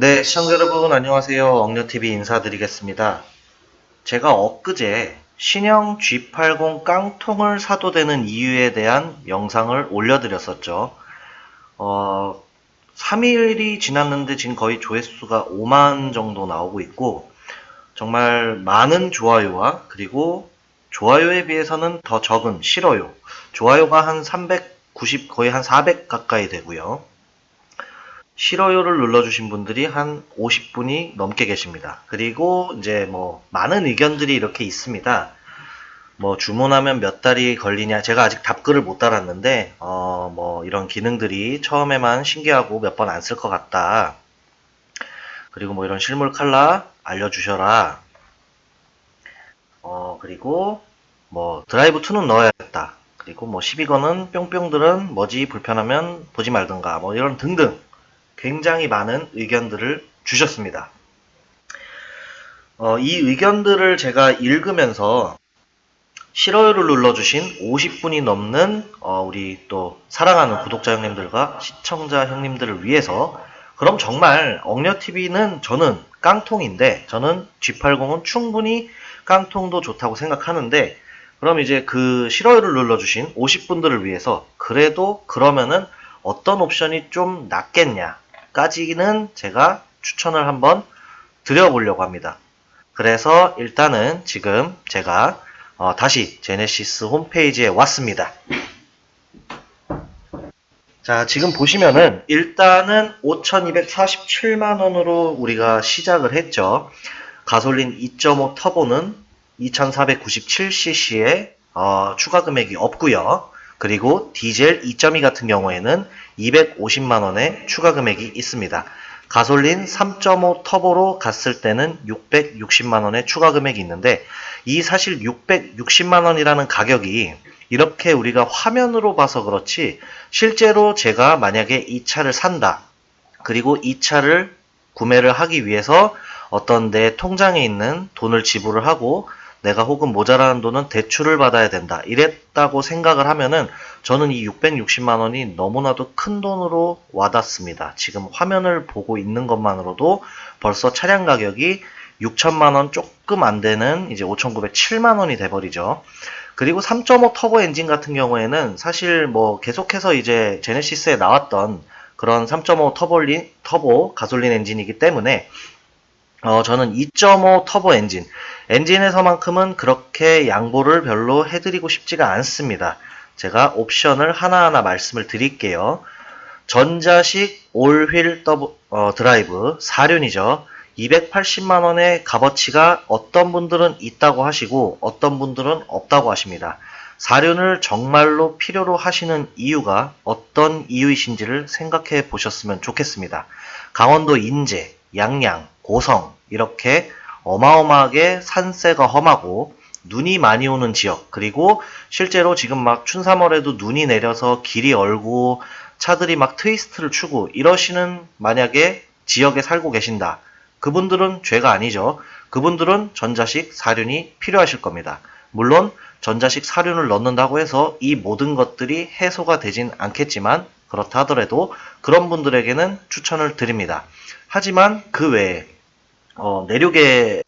네, 시청자 여러분 안녕하세요. 엉녀TV 인사드리겠습니다. 제가 엊그제 신형 G80 깡통을 사도 되는 이유에 대한 영상을 올려드렸었죠. 어, 3일이 지났는데 지금 거의 조회수가 5만 정도 나오고 있고 정말 많은 좋아요와 그리고 좋아요에 비해서는 더 적은 싫어요. 좋아요가 한 390 거의 한 400 가까이 되고요. 싫어요를 눌러주신 분들이 한 50분이 넘게 계십니다. 그리고 이제 뭐 많은 의견들이 이렇게 있습니다. 뭐 주문하면 몇 달이 걸리냐 제가 아직 답글을 못 달았는데 어 뭐 이런 기능들이 처음에만 신기하고 몇 번 안 쓸 것 같다. 그리고 뭐 이런 실물 칼라 알려주셔라. 어 그리고 뭐 드라이브 2는 넣어야겠다. 그리고 뭐 12건은 뿅뿅들은 뭐지 불편하면 보지 말든가 뭐 이런 등등 굉장히 많은 의견들을 주셨습니다. 어, 이 의견들을 제가 읽으면서 싫어요를 눌러주신 50분이 넘는 어, 우리 또 사랑하는 구독자 형님들과 시청자 형님들을 위해서 그럼 정말 엉녀TV는 저는 깡통인데 저는 G80은 충분히 깡통도 좋다고 생각하는데 그럼 이제 그 싫어요를 눌러주신 50분들을 위해서 그래도 그러면은 어떤 옵션이 좀 낫겠냐 까지는 제가 추천을 한번 드려보려고 합니다. 그래서 일단은 지금 제가 어, 다시 제네시스 홈페이지에 왔습니다. 자, 지금 보시면은 일단은 5,247만원으로 우리가 시작을 했죠. 가솔린 2.5 터보는 2,497cc에 어, 추가 금액이 없고요. 그리고 디젤 2.2 같은 경우에는 250만 원의 추가 금액이 있습니다. 가솔린 3.5 터보로 갔을 때는 660만 원의 추가 금액이 있는데 이 사실 660만 원이라는 가격이 이렇게 우리가 화면으로 봐서 그렇지 실제로 제가 만약에 이 차를 산다 그리고 이 차를 구매를 하기 위해서 어떤 내 통장에 있는 돈을 지불을 하고 내가 혹은 모자라는 돈은 대출을 받아야 된다. 이랬다고 생각을 하면은 저는 이 660만 원이 너무나도 큰 돈으로 와닿습니다. 지금 화면을 보고 있는 것만으로도 벌써 차량 가격이 6천만 원 조금 안 되는 이제 5,907만 원이 돼 버리죠. 그리고 3.5 터보 엔진 같은 경우에는 사실 뭐 계속해서 이제 제네시스에 나왔던 그런 3.5 터볼린, 터보 가솔린 엔진이기 때문에 어, 저는 2.5 터보 엔진, 엔진에서만큼은 그렇게 양보를 별로 해드리고 싶지가 않습니다. 제가 옵션을 하나하나 말씀을 드릴게요. 전자식 올휠 더블, 어, 드라이브 4륜이죠. 280만원의 값어치가 어떤 분들은 있다고 하시고 어떤 분들은 없다고 하십니다. 4륜을 정말로 필요로 하시는 이유가 어떤 이유이신지를 생각해 보셨으면 좋겠습니다. 강원도 인제, 양양, 고성 이렇게 어마어마하게 산세가 험하고 눈이 많이 오는 지역 그리고 실제로 지금 막 춘삼월에도 눈이 내려서 길이 얼고 차들이 막 트위스트를 추고 이러시는 만약에 지역에 살고 계신다. 그분들은 죄가 아니죠. 그분들은 전자식 사륜이 필요하실 겁니다. 물론 전자식 사륜을 넣는다고 해서 이 모든 것들이 해소가 되진 않겠지만 그렇다 하더라도 그런 분들에게는 추천을 드립니다. 하지만 그 외에 어, 내륙에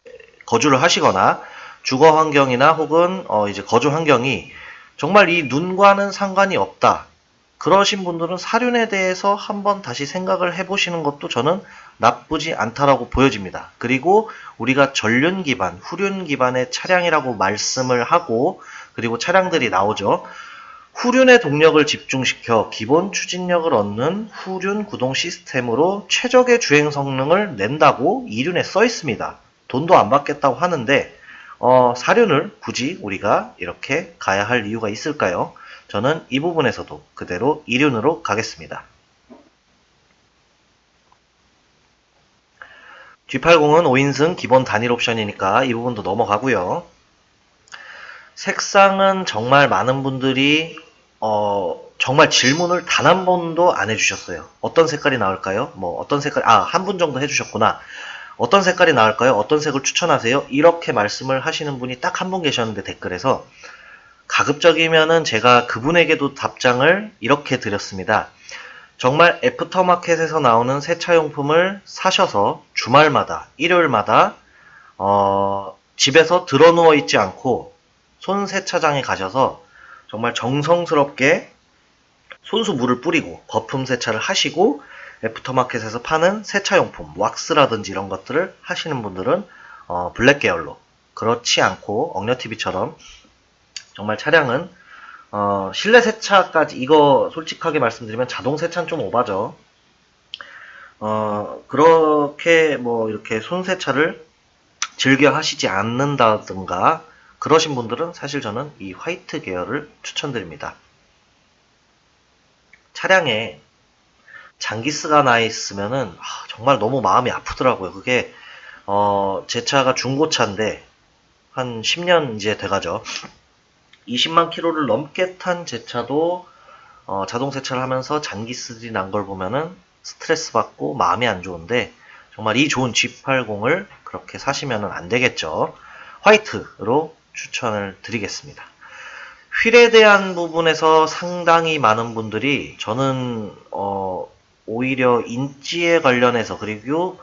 거주를 하시거나 주거 환경이나 혹은 어, 이제 거주 환경이 정말 이 눈과는 상관이 없다. 그러신 분들은 사륜에 대해서 한번 다시 생각을 해보시는 것도 저는 나쁘지 않다라고 보여집니다. 그리고 우리가 전륜 기반, 후륜 기반의 차량이라고 말씀을 하고 그리고 차량들이 나오죠. 후륜의 동력을 집중시켜 기본 추진력을 얻는 후륜 구동 시스템으로 최적의 주행 성능을 낸다고 이륜에 써 있습니다. 돈도 안 받겠다고 하는데 어, 사륜을 굳이 우리가 이렇게 가야 할 이유가 있을까요? 저는 이 부분에서도 그대로 이륜으로 가겠습니다. G80은 5인승 기본 단일 옵션이니까 이 부분도 넘어가고요. 색상은 정말 많은 분들이 어, 정말 질문을 단 한 번도 안 해주셨어요. 어떤 색깔이 나올까요? 뭐 어떤 색깔 아 한 분 정도 해주셨구나. 어떤 색깔이 나올까요? 어떤 색을 추천하세요? 이렇게 말씀을 하시는 분이 딱 한 분 계셨는데 댓글에서 가급적이면은 제가 그분에게도 답장을 이렇게 드렸습니다. 정말 애프터마켓에서 나오는 세차용품을 사셔서 주말마다, 일요일마다, 어, 집에서 드러 누워 있지 않고 손 세차장에 가셔서 정말 정성스럽게 손수 물을 뿌리고 거품 세차를 하시고 애프터마켓에서 파는 세차용품, 왁스라든지 이런 것들을 하시는 분들은 어, 블랙 계열로 그렇지 않고 엉녀TV처럼 정말 차량은 어, 실내 세차까지 이거 솔직하게 말씀드리면 자동 세차는 좀 오바죠. 어, 그렇게 뭐 이렇게 손 세차를 즐겨 하시지 않는다든가 그러신 분들은 사실 저는 이 화이트 계열을 추천드립니다. 차량에 장기스가 나 있으면은 아, 정말 너무 마음이 아프더라고요. 그게 어, 제 차가 중고차인데 한 10년 이제 돼가죠. 20만 킬로를 넘게 탄 제 차도 어, 자동 세차를 하면서 장기스들이 난 걸 보면은 스트레스 받고 마음이 안 좋은데 정말 이 좋은 G80을 그렇게 사시면은 안 되겠죠. 화이트로 추천을 드리겠습니다. 휠에 대한 부분에서 상당히 많은 분들이 저는 어, 오히려 인지에 관련해서 그리고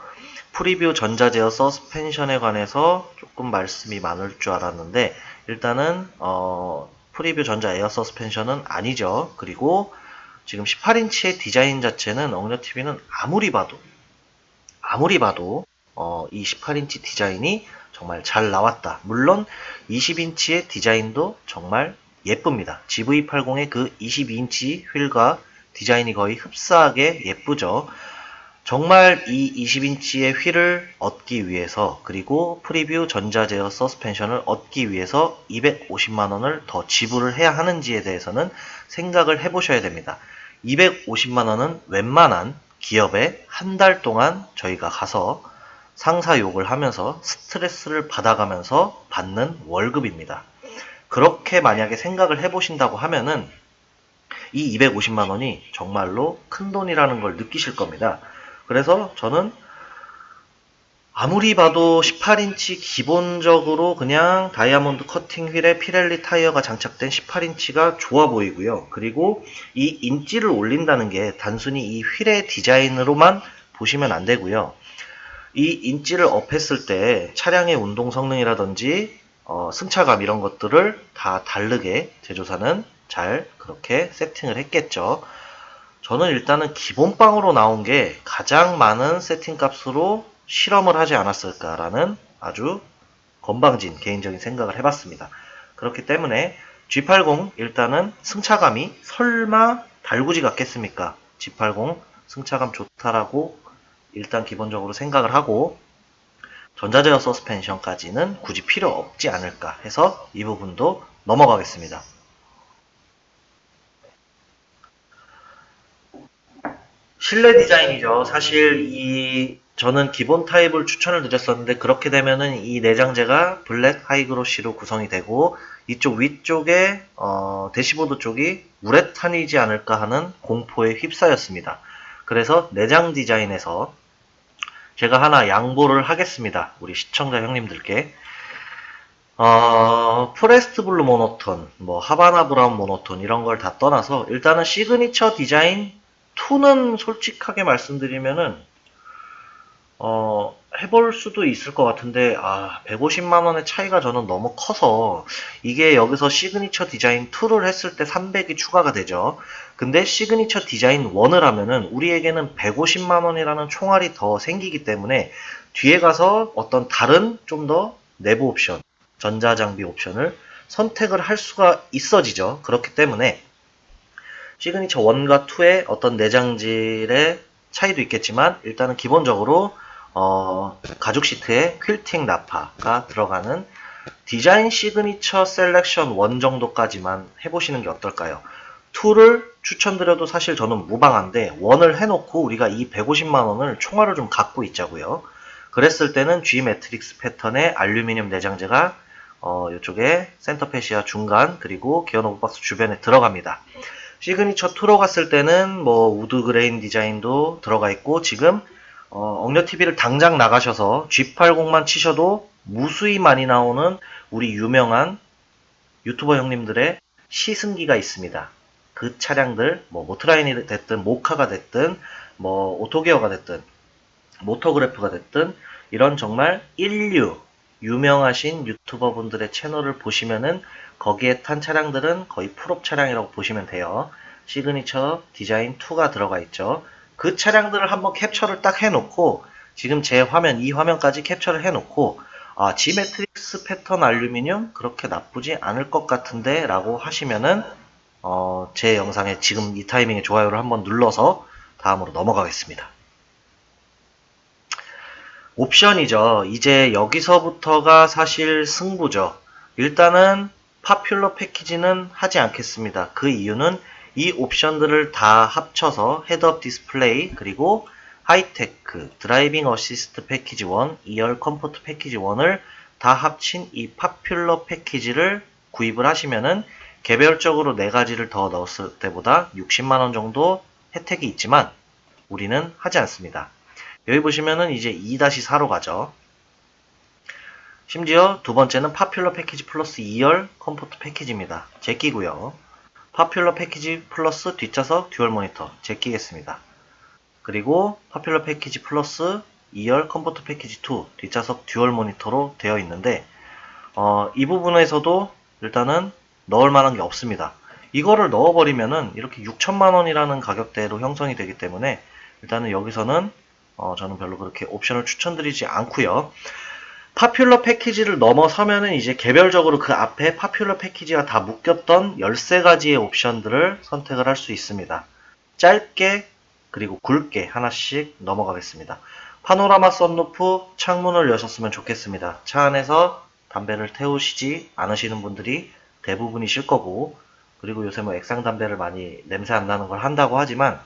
프리뷰 전자제어 서스펜션에 관해서 조금 말씀이 많을 줄 알았는데 일단은 어, 프리뷰 전자 에어 서스펜션은 아니죠. 그리고 지금 18인치의 디자인 자체는 엉녀TV는 아무리 봐도 아무리 봐도 어, 이 18인치 디자인이 정말 잘 나왔다. 물론 20인치의 디자인도 정말 예쁩니다. GV80의 그 22인치 휠과 디자인이 거의 흡사하게 예쁘죠. 정말 이 20인치의 휠을 얻기 위해서 그리고 프리뷰 전자제어 서스펜션을 얻기 위해서 250만원을 더 지불을 해야 하는지에 대해서는 생각을 해보셔야 됩니다. 250만원은 웬만한 기업에 한 달 동안 저희가 가서 상사 욕을 하면서 스트레스를 받아가면서 받는 월급입니다. 그렇게 만약에 생각을 해보신다고 하면은 이 250만 원이 정말로 큰 돈이라는 걸 느끼실 겁니다. 그래서 저는 아무리 봐도 18인치 기본적으로 그냥 다이아몬드 커팅 휠에 피렐리 타이어가 장착된 18인치가 좋아 보이고요. 그리고 이 인치를 올린다는 게 단순히 이 휠의 디자인으로만 보시면 안 되고요. 이 인치를 업했을 때 차량의 운동 성능이라든지 어, 승차감 이런 것들을 다 다르게 제조사는 잘 그렇게 세팅을 했겠죠. 저는 일단은 기본빵으로 나온 게 가장 많은 세팅 값으로 실험을 하지 않았을까라는 아주 건방진 개인적인 생각을 해봤습니다. 그렇기 때문에 G80 일단은 승차감이 설마 달구지 같겠습니까? G80 승차감 좋다라고 일단 기본적으로 생각을 하고 전자제어 서스펜션까지는 굳이 필요 없지 않을까 해서 이 부분도 넘어가겠습니다. 실내 디자인이죠. 사실 이 저는 기본 타입을 추천을 드렸었는데 그렇게 되면은 이 내장재가 블랙 하이그로시로 구성이 되고 이쪽 위쪽에 어, 대시보드 쪽이 우레탄이지 않을까 하는 공포에 휩싸였습니다. 그래서 내장 디자인에서 제가 하나 양보를 하겠습니다. 우리 시청자 형님들께. 어, 프레스트 블루 모노톤, 뭐 하바나 브라운 모노톤 이런 걸 다 떠나서 일단은 시그니처 디자인 2는 솔직하게 말씀드리면은 어, 해볼 수도 있을 것 같은데, 아, 150만원의 차이가 저는 너무 커서, 이게 여기서 시그니처 디자인 2를 했을 때 300이 추가가 되죠. 근데 시그니처 디자인 1을 하면은, 우리에게는 150만원이라는 총알이 더 생기기 때문에, 뒤에 가서 어떤 다른 좀 더 내부 옵션, 전자장비 옵션을 선택을 할 수가 있어지죠. 그렇기 때문에, 시그니처 1과 2의 어떤 내장질의 차이도 있겠지만, 일단은 기본적으로 어, 가죽 시트에 퀼팅 나파가 들어가는 디자인 시그니처 셀렉션 1 정도까지만 해보시는 게 어떨까요? 2를 추천드려도 사실 저는 무방한데 1을 해놓고 우리가 이 150만원을 총알을 좀 갖고 있자고요. 그랬을 때는 G 매트릭스 패턴의 알루미늄 내장재가 어, 이쪽에 센터페시아 중간 그리고 기어 노브 박스 주변에 들어갑니다. 시그니처 2로 갔을 때는 뭐 우드 그레인 디자인도 들어가 있고 지금 어, 엉녀TV를 당장 나가셔서 G80만 치셔도 무수히 많이 나오는 우리 유명한 유튜버 형님들의 시승기가 있습니다. 그 차량들 뭐 모트라인이 됐든 모카가 됐든 뭐 오토기어가 됐든 모터그래프가 됐든 이런 정말 인류 유명하신 유튜버 분들의 채널을 보시면은 거기에 탄 차량들은 거의 풀업 차량이라고 보시면 돼요. 시그니처 디자인 2가 들어가 있죠. 그 차량들을 한번 캡처를 딱 해놓고 지금 제 화면 이 화면까지 캡처를 해놓고 아 지메트릭스 패턴 알루미늄 그렇게 나쁘지 않을 것 같은데 라고 하시면은 어, 제 영상에 지금 이 타이밍에 좋아요를 한번 눌러서 다음으로 넘어가겠습니다. 옵션이죠. 이제 여기서부터가 사실 승부죠. 일단은 파퓰러 패키지는 하지 않겠습니다. 그 이유는 이 옵션들을 다 합쳐서 헤드업 디스플레이 그리고 하이테크, 드라이빙 어시스트 패키지 1, 2열 컴포트 패키지 1을 다 합친 이 파퓰러 패키지를 구입을 하시면은 개별적으로 네 가지를 더 넣었을 때보다 60만원 정도 혜택이 있지만 우리는 하지 않습니다. 여기 보시면은 이제 2-4로 가죠. 심지어 두 번째는 파퓰러 패키지 플러스 2열 컴포트 패키지입니다. 제끼고요. 파퓰러 패키지 플러스 뒷좌석 듀얼 모니터 제끼겠습니다. 그리고 파퓰러 패키지 플러스 2열 컴포트 패키지 2 뒷좌석 듀얼 모니터로 되어 있는데 어, 이 부분에서도 일단은 넣을 만한 게 없습니다. 이거를 넣어버리면은 이렇게 6천만 원이라는 가격대로 형성이 되기 때문에 일단은 여기서는 어, 저는 별로 그렇게 옵션을 추천드리지 않고요. 파퓰러 패키지를 넘어서면은 이제 개별적으로 그 앞에 파퓰러 패키지가 다 묶였던 13가지의 옵션들을 선택을 할 수 있습니다. 짧게 그리고 굵게 하나씩 넘어가겠습니다. 파노라마 썬루프 창문을 여셨으면 좋겠습니다. 차 안에서 담배를 태우시지 않으시는 분들이 대부분이실 거고 그리고 요새 뭐 액상 담배를 많이 냄새 안 나는 걸 한다고 하지만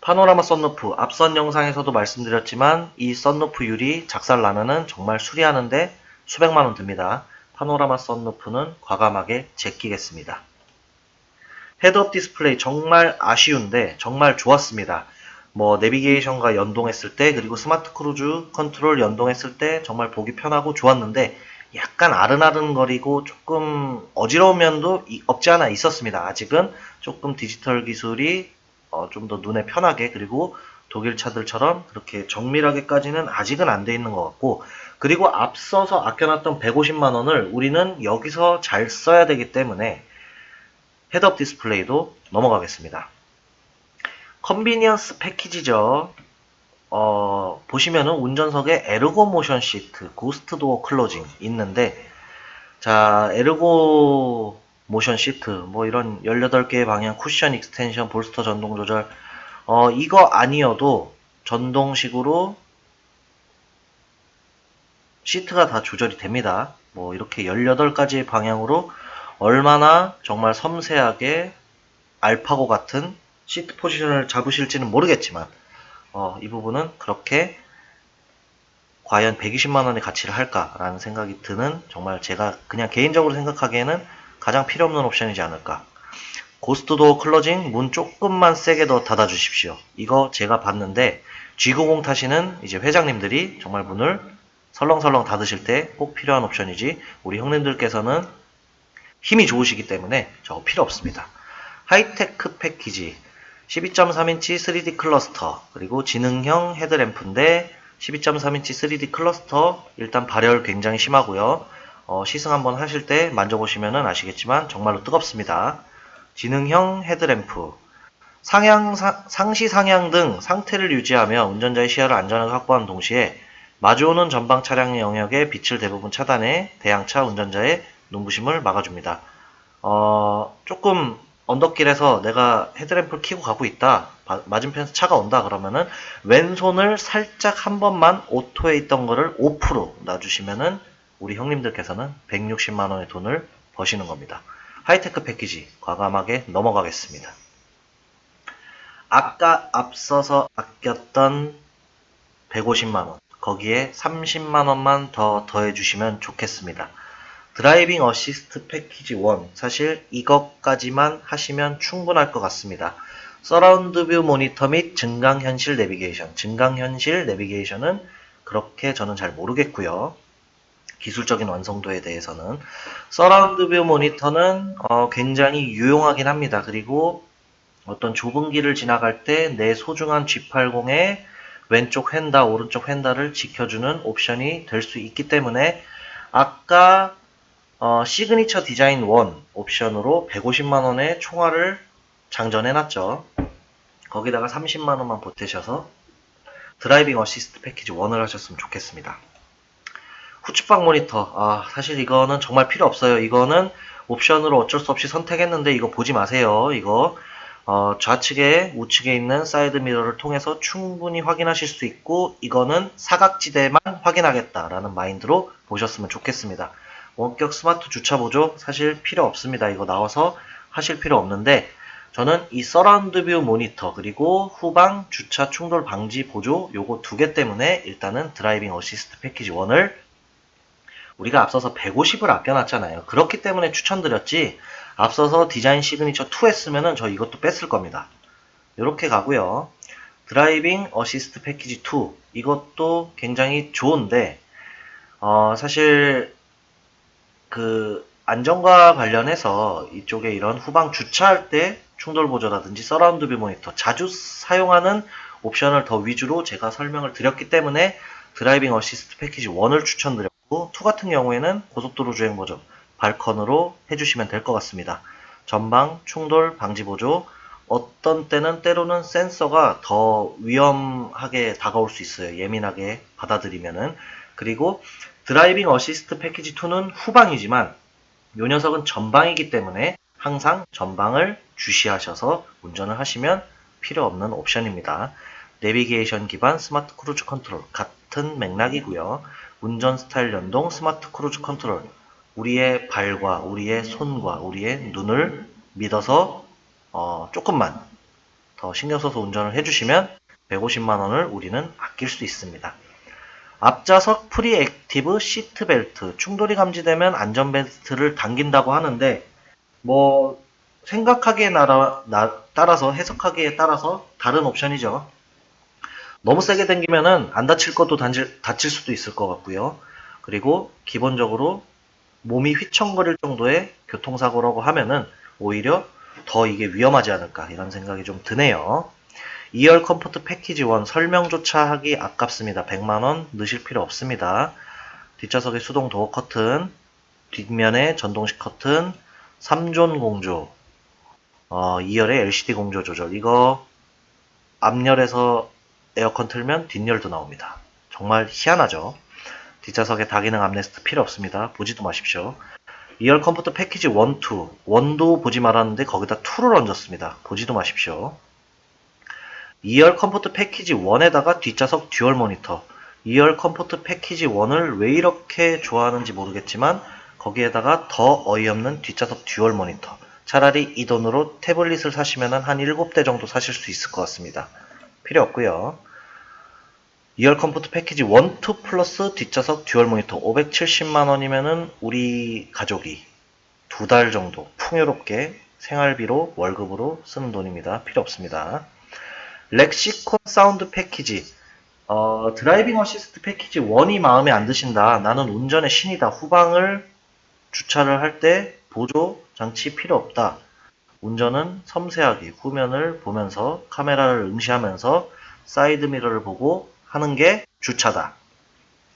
파노라마 썬루프 앞선 영상에서도 말씀드렸지만 이 썬루프 유리 작살 나면은 정말 수리하는데 수백만 원 듭니다. 파노라마 썬루프는 과감하게 제끼겠습니다. 헤드업 디스플레이 정말 아쉬운데 정말 좋았습니다. 뭐 내비게이션과 연동했을 때 그리고 스마트 크루즈 컨트롤 연동했을 때 정말 보기 편하고 좋았는데 약간 아른아른거리고 조금 어지러운 면도 이- 없지 않아 있었습니다. 아직은 조금 디지털 기술이 어, 좀 더 눈에 편하게 그리고 독일 차들처럼 그렇게 정밀하게까지는 아직은 안 돼 있는 것 같고 그리고 앞서서 아껴놨던 150만 원을 우리는 여기서 잘 써야 되기 때문에 헤드업 디스플레이도 넘어가겠습니다. 컨비니언스 패키지죠. 어, 보시면은 운전석에 에르고 모션 시트, 고스트 도어 클로징 있는데, 자, 에르고 모션 시트, 뭐 이런 18개의 방향, 쿠션 익스텐션, 볼스터 전동 조절, 어, 이거 아니어도 전동식으로 시트가 다 조절이 됩니다. 뭐 이렇게 18가지의 방향으로 얼마나 정말 섬세하게 알파고 같은 시트 포지션을 잡으실지는 모르겠지만 어, 이 부분은 그렇게 과연 120만원의 가치를 할까라는 생각이 드는 정말 제가 그냥 개인적으로 생각하기에는 가장 필요 없는 옵션이지 않을까. 고스트 도어 클로징 문 조금만 세게 더 닫아 주십시오. 이거 제가 봤는데 G90 타시는 이제 회장님들이 정말 문을 설렁설렁 닫으실 때 꼭 필요한 옵션이지 우리 형님들께서는 힘이 좋으시기 때문에 저거 필요 없습니다. 하이테크 패키지 12.3인치 3D 클러스터 그리고 지능형 헤드램프인데 12.3인치 3D 클러스터 일단 발열 굉장히 심하고요. 어, 시승 한번 하실 때 만져보시면 아시겠지만 정말로 뜨겁습니다. 지능형 헤드램프 상향, 사- 상시 상향 등 상태를 유지하며 운전자의 시야를 안전하게 확보하는 동시에 마주오는 전방 차량의 영역에 빛을 대부분 차단해 대양차 운전자의 눈부심을 막아줍니다. 어, 조금 언덕길에서 내가 헤드램프를 켜고 가고 있다. 바- 맞은편에서 차가 온다 그러면은 왼손을 살짝 한 번만 오토에 있던 거를 오프로 놔주시면은 우리 형님들께서는 160만 원의 돈을 버시는 겁니다. 하이테크 패키지 과감하게 넘어가겠습니다. 아까 앞서서 아꼈던 150만 원 거기에 30만 원만 더 더해 주시면 좋겠습니다. 드라이빙 어시스트 패키지 1 사실 이것까지만 하시면 충분할 것 같습니다. 서라운드 뷰 모니터 및 증강현실 내비게이션 증강현실 내비게이션은 그렇게 저는 잘 모르겠고요. 기술적인 완성도에 대해서는 서라운드 뷰 모니터는 어, 굉장히 유용하긴 합니다. 그리고 어떤 좁은 길을 지나갈 때 내 소중한 G80의 왼쪽 휀다, 오른쪽 휀다를 지켜주는 옵션이 될 수 있기 때문에 아까 어, 시그니처 디자인 1 옵션으로 150만원의 총알을 장전해놨죠. 거기다가 30만원만 보태셔서 드라이빙 어시스트 패키지 1을 하셨으면 좋겠습니다. 후측방 모니터. 아, 사실 이거는 정말 필요 없어요. 이거는 옵션으로 어쩔 수 없이 선택했는데 이거 보지 마세요. 이거 어, 좌측에 우측에 있는 사이드 미러를 통해서 충분히 확인하실 수 있고 이거는 사각지대만 확인하겠다라는 마인드로 보셨으면 좋겠습니다. 원격 스마트 주차 보조 사실 필요 없습니다. 이거 나와서 하실 필요 없는데 저는 이 서라운드 뷰 모니터 그리고 후방 주차 충돌 방지 보조 요거 두 개 때문에 일단은 드라이빙 어시스트 패키지 1을 우리가 앞서서 150을 아껴놨잖아요. 그렇기 때문에 추천드렸지 앞서서 디자인 시그니처 2 했으면 은 저 이것도 뺐을 겁니다. 이렇게 가고요. 드라이빙 어시스트 패키지 2 이것도 굉장히 좋은데 어, 사실 그 안전과 관련해서 이쪽에 이런 후방 주차할 때 충돌 보조라든지 서라운드 뷰 모니터 자주 사용하는 옵션을 더 위주로 제가 설명을 드렸기 때문에 드라이빙 어시스트 패키지 1을 추천드렸고 2 같은 경우에는 고속도로 주행 버전 발컨으로 해주시면 될 것 같습니다. 전방 충돌 방지 보조 어떤 때는 때로는 센서가 더 위험하게 다가올 수 있어요. 예민하게 받아들이면은 그리고 드라이빙 어시스트 패키지 2는 후방이지만 요 녀석은 전방이기 때문에 항상 전방을 주시하셔서 운전을 하시면 필요 없는 옵션입니다. 내비게이션 기반 스마트 크루즈 컨트롤 같은 맥락이고요. 운전 스타일 연동 스마트 크루즈 컨트롤 우리의 발과 우리의 손과 우리의 눈을 믿어서 어, 조금만 더 신경 써서 운전을 해주시면 150만 원을 우리는 아낄 수 있습니다. 앞좌석 프리액티브 시트벨트 충돌이 감지되면 안전벨트를 당긴다고 하는데 뭐 생각하기에 따라서 해석하기에 따라서 다른 옵션이죠. 너무 세게 당기면은 안 다칠 것도 단질, 다칠 수도 있을 것 같고요. 그리고 기본적으로 몸이 휘청거릴 정도의 교통사고라고 하면은 오히려 더 이게 위험하지 않을까 이런 생각이 좀 드네요. 2열 컴포트 패키지 1 설명조차 하기 아깝습니다. 100만원 넣으실 필요 없습니다. 뒷좌석에 수동 도어 커튼, 뒷면에 전동식 커튼, 3존 공조, 어, 2열에 LCD 공조 조절. 이거 앞열에서 에어컨 틀면 뒷열도 나옵니다. 정말 희한하죠? 뒷좌석에 다기능 암레스트 필요 없습니다. 보지도 마십시오. 2열 컴포트 패키지 1, 2. 1도 보지 말았는데 거기다 2를 얹었습니다. 보지도 마십시오. 2열 컴포트 패키지 1에다가 뒷좌석 듀얼 모니터. 2열 컴포트 패키지 1을 왜 이렇게 좋아하는지 모르겠지만 거기에다가 더 어이없는 뒷좌석 듀얼 모니터. 차라리 이 돈으로 태블릿을 사시면 한 7대 정도 사실 수 있을 것 같습니다. 필요 없고요. 2열 컴포트 패키지 1, 2 플러스 뒷좌석 듀얼 모니터 570만원이면은 우리 가족이 두 달 정도 풍요롭게 생활비로 월급으로 쓰는 돈입니다. 필요 없습니다. 렉시콘 사운드 패키지 어, 드라이빙 어시스트 패키지 1이 마음에 안 드신다. 나는 운전의 신이다. 후방을 주차를 할 때 보조 장치 필요 없다. 운전은 섬세하게 후면을 보면서 카메라를 응시하면서 사이드 미러를 보고 하는 게 주차다.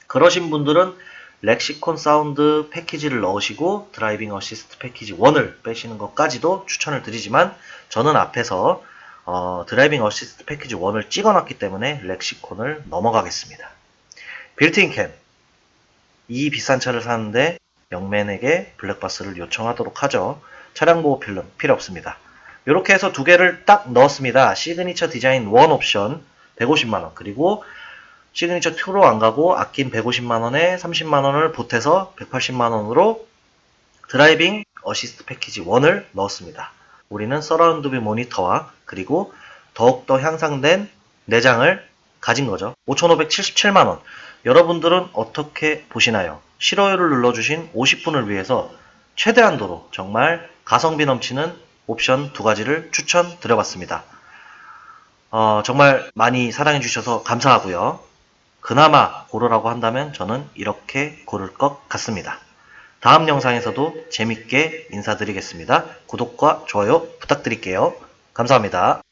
그러신 분들은 렉시콘 사운드 패키지를 넣으시고 드라이빙 어시스트 패키지 1을 빼시는 것까지도 추천을 드리지만 저는 앞에서 어, 드라이빙 어시스트 패키지 1을 찍어놨기 때문에 렉시콘을 넘어가겠습니다. 빌트인 캠. 이 비싼 차를 사는데 영맨에게 블랙박스를 요청하도록 하죠. 차량 보호 필름 필요 없습니다. 이렇게 해서 두 개를 딱 넣었습니다. 시그니처 디자인 1 옵션 150만원 그리고 시그니처 2로 안 가고 아낀 150만원에 30만원을 보태서 180만원으로 드라이빙 어시스트 패키지 1을 넣었습니다. 우리는 서라운드 뷰 모니터와 그리고 더욱더 향상된 내장을 가진 거죠. 5,577만원. 여러분들은 어떻게 보시나요? 싫어요를 눌러주신 50분을 위해서 최대한도로 정말 가성비 넘치는 옵션 두 가지를 추천드려봤습니다. 어, 정말 많이 사랑해주셔서 감사하고요. 그나마 고르라고 한다면 저는 이렇게 고를 것 같습니다. 다음 영상에서도 재밌게 인사드리겠습니다. 구독과 좋아요 부탁드릴게요. 감사합니다.